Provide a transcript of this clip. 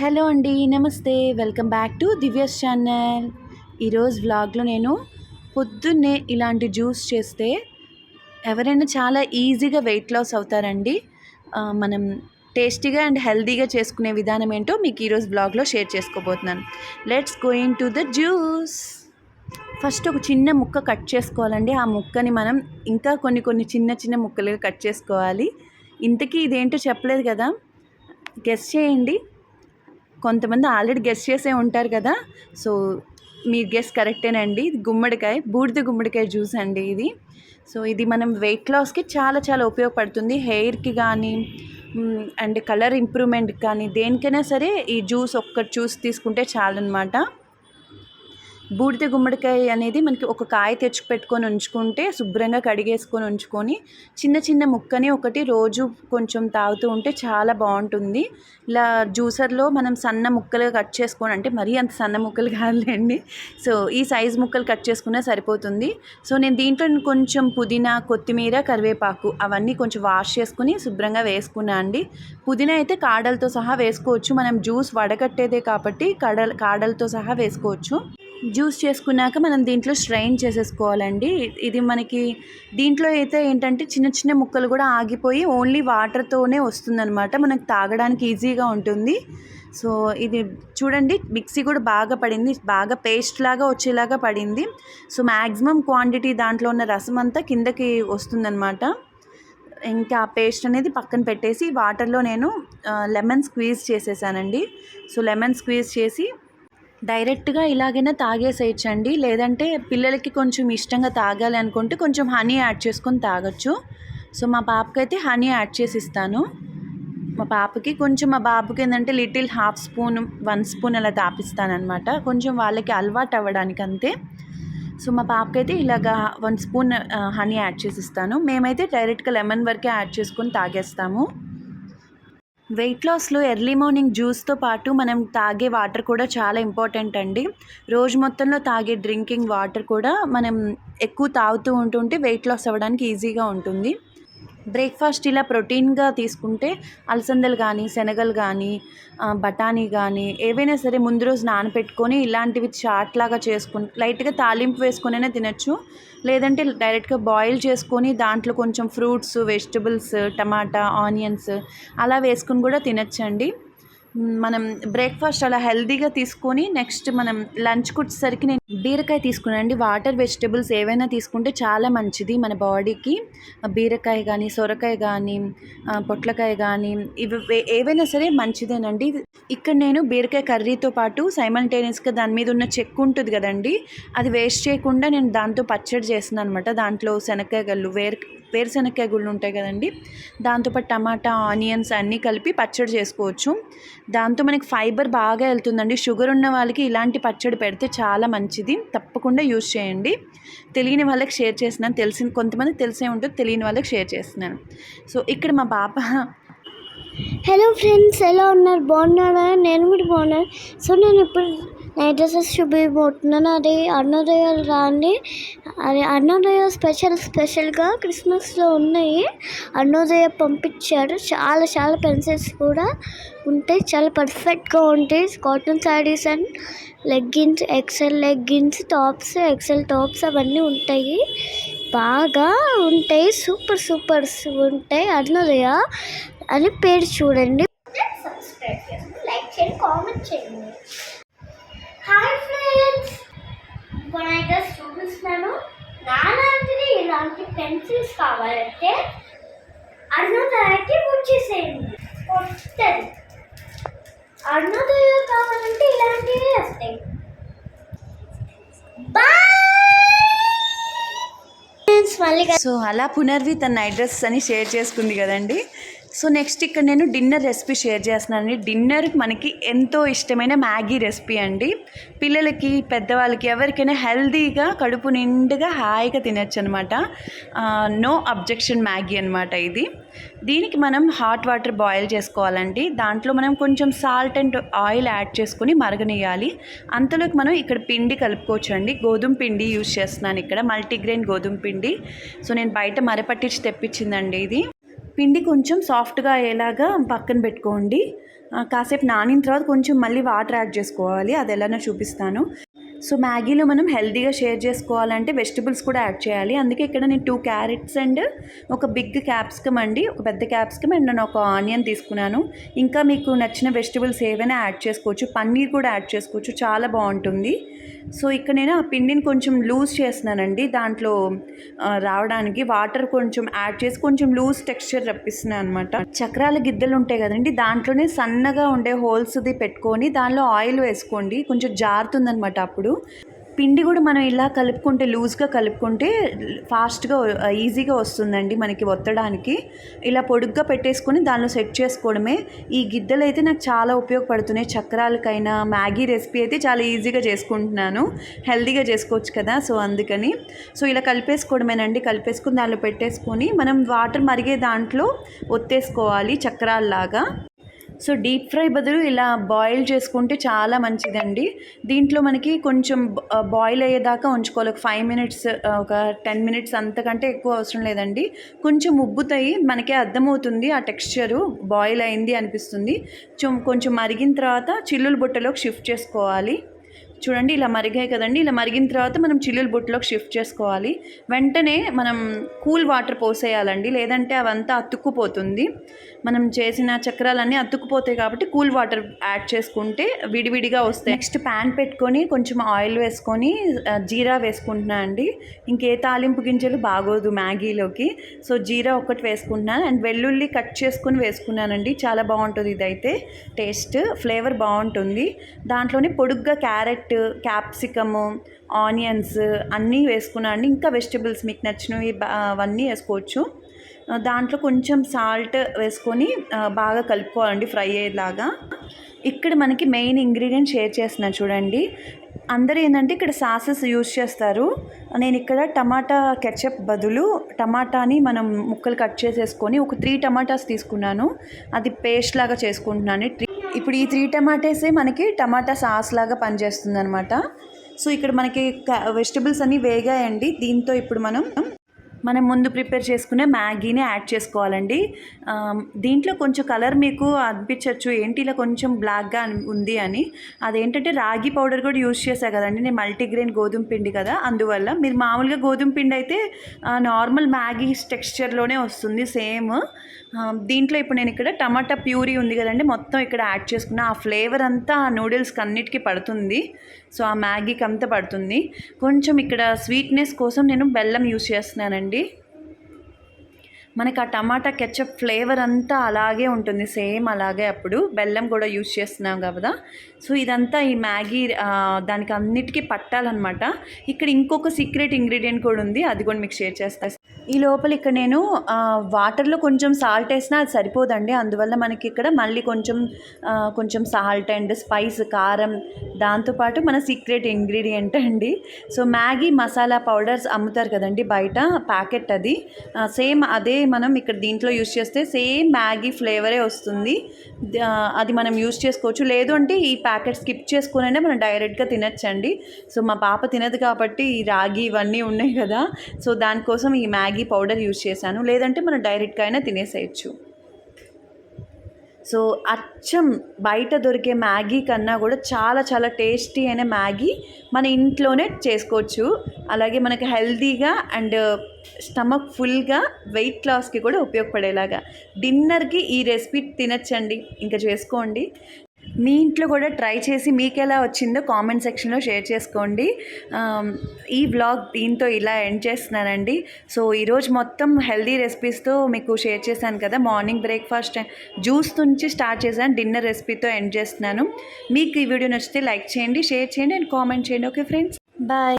Hello అండి నమస్తే. Welcome back to Divya's channel. ఈరోజు వ్లాగ్లో నేను పొద్దున్నే ఇలాంటి జ్యూస్ చేస్తే ఎవరైనా చాలా ఈజీగా వెయిట్ లాస్ అవుతారండి. మనం టేస్టీగా అండ్ హెల్తీగా చేసుకునే విధానం ఏంటో మీకు ఈరోజు బ్లాగ్లో షేర్ చేసుకోబోతున్నాను. Let's going to the juice. First ఒక చిన్న ముక్క కట్ చేసుకోవాలండి. ఆ ముక్కని మనం ఇంకా కొన్ని కొన్ని చిన్న చిన్న ముక్కలుగా కట్ చేసుకోవాలి. ఇంతకీ ఇదేంటో చెప్పలేదు కదా. గెస్ చేయండి. కొంతమంది ఆల్రెడీ గెస్ట్ చేసే ఉంటారు కదా. సో మీ గెస్ కరెక్టేనండి. గుమ్మడికాయ బూడిద గుమ్మడికాయ జ్యూస్ అండి ఇది. సో ఇది మనం వెయిట్ లాస్కి చాలా చాలా ఉపయోగపడుతుంది. హెయిర్కి కానీ అండ్ కలర్ ఇంప్రూవ్మెంట్ కానీ దేనికైనా సరే ఈ జ్యూస్ ఒక్క జ్యూస్ తీసుకుంటే చాలన్నమాట. బూడిద గుమ్మడికాయ అనేది మనకి ఒక కాయ తెచ్చి పెట్టుకొని ఉంచుకుంటే శుభ్రంగా కడిగేసుకొని ఉంచుకొని చిన్న చిన్న ముక్కని ఒకటి రోజు కొంచెం తాగుతూ ఉంటే చాలా బాగుంటుంది. ఇలా జ్యూసర్లో మనం సన్న ముక్కలుగా కట్ చేసుకొని అంటే మరీ అంత సన్న ముక్కలు కాదులేండి. సో ఈ సైజ్ ముక్కలు కట్ చేసుకున్నా సరిపోతుంది. సో నేను దీంట్లో కొంచెం పుదీనా కొత్తిమీర కరివేపాకు అవన్నీ కొంచెం వాష్ చేసుకుని శుభ్రంగా వేసుకున్నా అండి. పుదీనా అయితే కాడలతో సహా వేసుకోవచ్చు. మనం జ్యూస్ వడగట్టేదే కాబట్టి కాడల కాడలతో సహా వేసుకోవచ్చు. జ్యూస్ చేసుకున్నాక మనం దీంట్లో స్ట్రైన్ చేసేసుకోవాలండి. ఇది మనకి దీంట్లో అయితే ఏంటంటే చిన్న చిన్న ముక్కలు కూడా ఆగిపోయి ఓన్లీ వాటర్తోనే వస్తుందన్నమాట. మనకు తాగడానికి ఈజీగా ఉంటుంది. సో ఇది చూడండి మిక్సీ కూడా బాగా పడింది. బాగా పేస్ట్ లాగా వచ్చేలాగా పడింది. సో మ్యాక్సిమం క్వాంటిటీ దాంట్లో ఉన్న రసం అంతా కిందకి వస్తుందన్నమాట. ఇంకా ఆ పేస్ట్ అనేది పక్కన పెట్టేసి వాటర్లో నేను లెమన్ స్క్వీజ్ చేసేసానండి. సో లెమన్ స్క్వీజ్ చేసి డైరెక్ట్గా ఇలాగైనా తాగేసేయచ్చండి. లేదంటే పిల్లలకి కొంచెం ఇష్టంగా తాగాలి అనుకుంటే కొంచెం హనీ యాడ్ చేసుకొని తాగొచ్చు. సో మా పాపకైతే హనీ యాడ్ చేసి ఇస్తాను మా పాపకి కొంచెం మా బాబుకి ఏంటంటే little half spoon one spoon అలా తాపిస్తానమాట కొంచెం వాళ్ళకి అలవాటు అవ్వడానికి అంతే. సో మా పాపకైతే ఇలాగా వన్ స్పూన్ హనీ యాడ్ చేసి ఇస్తాను మేమైతే డైరెక్ట్గా లెమన్ వరకే యాడ్ చేసుకొని తాగేస్తాము. వెయిట్ లాస్లో ఎర్లీ మార్నింగ్ జ్యూస్తో పాటు మనం తాగే వాటర్ కూడా చాలా ఇంపార్టెంట్ అండి. రోజు మొత్తంలో తాగే డ్రింకింగ్ వాటర్ కూడా మనం ఎక్కువ తాగుతూ ఉంటుంటే వెయిట్ లాస్ అవ్వడానికి ఈజీగా ఉంటుంది. బ్రేక్ఫాస్ట్ ఇలా ప్రోటీన్గా తీసుకుంటే అలసందలు కానీ శనగలు కానీ బఠానీ కానీ ఏవైనా సరే ముందు రోజు నానపెట్టుకొని ఇలాంటివి చాట్ లాగా చేసుకుని లైట్గా తాలింపు వేసుకొనైనా తినచ్చు. లేదంటే డైరెక్ట్గా బాయిల్ చేసుకొని దాంట్లో కొంచెం ఫ్రూట్స్ వెజిటబుల్స్ టమాటా ఆనియన్స్ అలా వేసుకుని కూడా తినచ్చండి. మనం బ్రేక్ఫాస్ట్ అలా హెల్దీగా తీసుకొని నెక్స్ట్ మనం లంచ్కి వచ్చేసరికి నేను బీరకాయ తీసుకున్నానండి. వాటర్ వెజిటబుల్స్ ఏవైనా తీసుకుంటే చాలా మంచిది మన బాడీకి బీరకాయ కానీ సొరకాయ కానీ పొట్లకాయ కానీ ఇవి ఏవైనా సరే మంచిదేనండి. ఇక్కడ నేను బీరకాయ కర్రీతో పాటు సైమల్టేనియస్గా దాని మీద ఉన్న చెక్కు ఉంటుంది కదండి అది వేస్ట్ చేయకుండా నేను దాంతో పచ్చడి చేస్తున్నాను అనమాట దాంట్లో శనక్కాయ గల్లు వేరు వేరుశనక్కాయ గుళ్ళు ఉంటాయి కదండి దాంతోపాటు టమాటా ఆనియన్స్ అన్నీ కలిపి పచ్చడి చేసుకోవచ్చు. దాంతో మనకి ఫైబర్ బాగా వెళ్తుందండి. షుగర్ ఉన్న వాళ్ళకి ఇలాంటి పచ్చడి పెడితే చాలా మంచిది. తప్పకుండా యూజ్ చేయండి. తెలియని వాళ్ళకి షేర్ చేసినాను తెలిసిన కొంతమంది తెలిసే ఉంటుంది. తెలియని వాళ్ళకి షేర్ చేస్తున్నాను. సో ఇక్కడ మా పాప హలో ఫ్రెండ్స్ ఎలా ఉన్నారు? బాగున్నారా? నేను కూడా బాగున్నాను. సో నేను ఇప్పుడు నైట్ డ్రెస్సెస్ చూపించబోతున్నాను అది అన్నోదయాలు రాండి అది అన్నోదయ స్పెషల్ స్పెషల్గా క్రిస్మస్లో ఉన్నాయి. అన్నోదయ పంపించారు. చాలా చాలా పెన్సిల్స్ కూడా ఉంటాయి. చాలా పర్ఫెక్ట్గా ఉంటాయి. Cotton saris and leggings XL leggings tops XL tops అవన్నీ ఉంటాయి. బాగా ఉంటాయి. సూపర్ సూపర్ ఉంటాయి అన్నోదయ అని పేరు చూడండి. సబ్స్క్రైబ్ చేయండి. లైక్ చేయండి. కామెంట్ చేయండి హాయ్ ఫ్రెండ్స్ ఇప్పుడు అయితే చూపిస్తున్నాను. నాలాంటిది ఇలాంటి పెన్సిల్స్ కావాలంటే అన్నోదయకి వచ్చేసేయండి కొత్తది అన్నోదయ కావాలంటే ఇలాంటివి వస్తాయి. మళ్ళీ సో అలా పునర్వి తన అడ్రస్ అని షేర్ చేసుకుంది కదండి. సో నెక్స్ట్ ఇక్కడ నేను డిన్నర్ రెసిపీ షేర్ చేస్తున్నానండి. డిన్నర్ మనకి ఎంతో ఇష్టమైన మ్యాగీ రెసిపీ అండి. పిల్లలకి పెద్దవాళ్ళకి ఎవరికైనా హెల్తీగా కడుపు నిండుగా హాయిగా తినచ్చు అనమాట నో అబ్జెక్షన్ మ్యాగీ అనమాట ఇది. దీనికి మనం హాట్ వాటర్ బాయిల్ చేసుకోవాలండి. దాంట్లో మనం కొంచెం సాల్ట్ అండ్ ఆయిల్ యాడ్ చేసుకుని మరగనియాలి అంతలోకి మనం ఇక్కడ పిండి కలుపుకోవచ్చండి. గోధుమ పిండి యూజ్ చేస్తున్నాను ఇక్కడ. మల్టీగ్రెయిన్ గోధుమ పిండి. సో నేను బయట మరపట్టించి తెప్పించిందండి ఇది. పిండి కొంచెం సాఫ్ట్గా అయ్యేలాగా పక్కన పెట్టుకోండి. కాసేపు నానిన తర్వాత కొంచెం మళ్ళీ వాటర్ యాడ్ చేసుకోవాలి. అది ఎలానో చూపిస్తాను. సో మ్యాగీలో మనం హెల్తీగా షేర్ చేసుకోవాలంటే వెజిటబుల్స్ కూడా యాడ్ చేయాలి. అందుకే ఇక్కడ నేను టూ క్యారెట్స్ అండ్ ఒక బిగ్ క్యాప్సికమ్ అండి. ఒక పెద్ద క్యాప్సికమ్ అండ్ నేను ఒక ఆనియన్ తీసుకున్నాను. ఇంకా మీకు నచ్చిన వెజిటబుల్స్ ఏవైనా యాడ్ చేసుకోవచ్చు. పన్నీర్ కూడా యాడ్ చేసుకోవచ్చు. చాలా బాగుంటుంది. సో ఇక్కడ నేను ఆ పిండిని కొంచెం లూజ్ చేస్తున్నానండి. దాంట్లో రావడానికి వాటర్ కొంచెం యాడ్ చేసి కొంచెం లూజ్ టెక్స్చర్ రప్పిస్తున్నాను అనమాట చక్రాల గిద్దలు ఉంటాయి కదండి. దాంట్లోనే సన్నగా ఉండే హోల్స్ది పెట్టుకొని దానిలో ఆయిల్ వేసుకోండి. కొంచెం జారుతుందనమాట అప్పుడు. పిండి కూడా మనం ఇలా కలుపుకుంటే లూజ్గా కలుపుకుంటే ఫాస్ట్గా ఈజీగా వస్తుందండి మనకి ఒత్తడానికి. ఇలా పొడుగ్గా పెట్టేసుకొని దానిలో సెట్ చేసుకోవడమే. ఈ గిద్దెలు అయితే నాకు చాలా ఉపయోగపడుతున్నాయి. చక్రాలకైనా మ్యాగీ రెసిపీ అయితే చాలా ఈజీగా చేసుకుంటున్నాను. హెల్తీగా చేసుకోవచ్చు కదా సో అందుకని. సో ఇలా కలిపేసుకోవడమేనండి. కలిపేసుకుని దానిలో పెట్టేసుకొని మనం వాటర్ మరిగే దాంట్లో ఒత్తేసుకోవాలి చక్రాల్లాగా. సో డీప్ ఫ్రై బదులు ఇలా బాయిల్ చేసుకుంటే చాలా మంచిదండి. దీంట్లో మనకి కొంచెం బాయిల్ అయ్యేదాకా ఉంచుకోవాలి. ఒక ఫైవ్ మినిట్స్ ఒక టెన్ మినిట్స్ అంతకంటే ఎక్కువ అవసరం లేదండి. కొంచెం ఉబ్బుతాయి మనకే అర్థమవుతుంది ఆ టెక్స్చరు బాయిల్ అయింది అనిపిస్తుంది. కొంచెం మరిగిన తర్వాత చిల్లుల బుట్టలోకి షిఫ్ట్ చేసుకోవాలి. చూడండి ఇలా మరిగాయి కదండి. ఇలా మరిగిన తర్వాత మనం చిల్లుల బుట్టలోకి షిఫ్ట్ చేసుకోవాలి. వెంటనే మనం కూల్ వాటర్ పోసేయాలండి. లేదంటే అవంతా అతుక్కుపోతుంది. మనం చేసిన చక్రాలన్నీ అతుక్కుపోతాయి కాబట్టి కూల్ వాటర్ యాడ్ చేసుకుంటే విడివిడిగా వస్తాయి. నెక్స్ట్ ప్యాన్ పెట్టుకొని కొంచెం ఆయిల్ వేసుకొని జీరా వేసుకుంటున్నా అండి. ఇంకే తాలింపు గింజలు బాగోదు మ్యాగీలోకి. సో జీరా ఒకటి వేసుకుంటున్నాను. అండ్ వెల్లుల్లి కట్ చేసుకుని వేసుకున్నానండి. చాలా బాగుంటుంది ఇదైతే. టేస్ట్ ఫ్లేవర్ బాగుంటుంది. దాంట్లోనే పొడుగ్గా క్యారెట్ క్యాప్సికము ఆనియన్స్ అన్నీ వేసుకున్నాను అండి. ఇంకా వెజిటబుల్స్ మీకు నచ్చినవి బా- అవన్నీ వేసుకోవచ్చు. దాంట్లో కొంచెం సాల్ట్ వేసుకొని బాగా కలుపుకోవాలండి ఫ్రై అయ్యేలాగా. ఇక్కడ మనకి మెయిన్ ఇంగ్రీడియంట్ షేర్ చేసిన చూడండి. అందరూ ఏంటంటే ఇక్కడ సాసెస్ యూజ్ చేస్తారు. నేను ఇక్కడ టమాటా కెచప్ బదులు టమాటాని మనం ముక్కలు కట్ చేసేసుకొని ఒక త్రీ టమాటాస్ తీసుకున్నాను. అది పేస్ట్ లాగా చేసుకుంటున్నాను. ఇప్పుడు ఈ త్రీ టమాటాసే మనకి టమాటా సాస్ లాగా పనిచేస్తుంది అనమాట సో ఇక్కడ మనకి వెజిటబుల్స్ అన్నీ వేగాయండి. దీంతో ఇప్పుడు మనం మనం ముందు ప్రిపేర్ చేసుకునే మ్యాగీని యాడ్ చేసుకోవాలండి. దీంట్లో కొంచెం కలర్ మీకు అనిపించవచ్చు ఏంటి ఇలా కొంచెం బ్లాక్గా ఉంది అని. అదేంటంటే రాగి పౌడర్ కూడా యూజ్ చేశా కదండి. నేను మల్టీగ్రెయిన్ గోధుమ పిండి కదా. అందువల్ల మీరు మామూలుగా గోధుమ పిండి అయితే నార్మల్ మ్యాగీ టెక్స్చర్లోనే వస్తుంది సేమ్. దీంట్లో ఇప్పుడు నేను ఇక్కడ టమాటా ప్యూరీ ఉంది కదండి. మొత్తం ఇక్కడ యాడ్ చేసుకున్న. ఆ ఫ్లేవర్ అంతా ఆ నూడిల్స్కి అన్నిటికీ పడుతుంది. సో ఆ మ్యాగీకి అంతా పడుతుంది. కొంచెం ఇక్కడ స్వీట్నెస్ కోసం నేను బెల్లం యూస్ చేస్తున్నానండి. మనకి ఆ టమాటా కెచ్చప్ ఫ్లేవర్ అంతా అలాగే ఉంటుంది సేమ్ అలాగే అప్పుడు. బెల్లం కూడా యూజ్ చేస్తున్నాం కదా సో ఇదంతా ఈ మ్యాగీ దానికి అన్నిటికీ పట్టాలన్నమాట. ఇక్కడ ఇంకొక సీక్రెట్ ఇంగ్రీడియంట్ కూడా ఉంది అది కూడా మీకు షేర్ చేస్తాను ఈ లోపల ఇక్కడ నేను వాటర్లో కొంచెం సాల్ట్ వేసినా అది సరిపోదండి. అందువల్ల మనకి ఇక్కడ మళ్ళీ కొంచెం కొంచెం సాల్ట్ అండ్ స్పైస్ కారం దాంతోపాటు మన సీక్రెట్ ఇంగ్రీడియంట్ అండి. సో మ్యాగీ మసాలా పౌడర్స్ అమ్ముతారు కదండి బయట ప్యాకెట్ అది. సేమ్ అదే మనం ఇక్కడ దీంట్లో యూస్ చేస్తే సేమ్ మ్యాగీ ఫ్లేవరే వస్తుంది. అది మనం యూస్ చేసుకోవచ్చు. లేదు అంటే ఈ ప్యాకెట్ స్కిప్ చేసుకునే మనం డైరెక్ట్గా తినచ్చండి. సో మా పాప తినదు కాబట్టి ఈ రాగి ఇవన్నీ ఉన్నాయి కదా. సో దానికోసం ఈ మ్యాగీ మ్యాగీ పౌడర్ యూజ్ చేశాను. లేదంటే మనం డైరెక్ట్గా అయినా తినేసేయచ్చు. సో అచ్చం బయట దొరికే మ్యాగీ కన్నా కూడా చాలా చాలా టేస్టీ అయిన మ్యాగీ మన ఇంట్లోనే చేసుకోవచ్చు. అలాగే మనకి హెల్తీగా అండ్ స్టమక్ ఫుల్గా వెయిట్ లాస్కి కూడా ఉపయోగపడేలాగా. డిన్నర్కి ఈ రెసిపీ తినచ్చండి. ఇంకా చేసుకోండి. మీ ఇంట్లో కూడా ట్రై చేసి మీకు ఎలా వచ్చిందో కామెంట్ సెక్షన్లో షేర్ చేసుకోండి. ఈ వ్లాగ్ దీంతో ఇలా ఎండ్ చేస్తున్నానండి. సో ఈరోజు మొత్తం హెల్దీ రెసిపీస్తో మీకు షేర్ చేశాను కదా మార్నింగ్ బ్రేక్ఫాస్ట్ జ్యూస్ నుంచి స్టార్ట్ చేశాను డిన్నర్ రెసిపీతో ఎండ్ చేస్తున్నాను. మీకు ఈ వీడియో నచ్చితే లైక్ చేయండి షేర్ చేయండి అండ్ కామెంట్ చేయండి. Okay friends? బాయ్.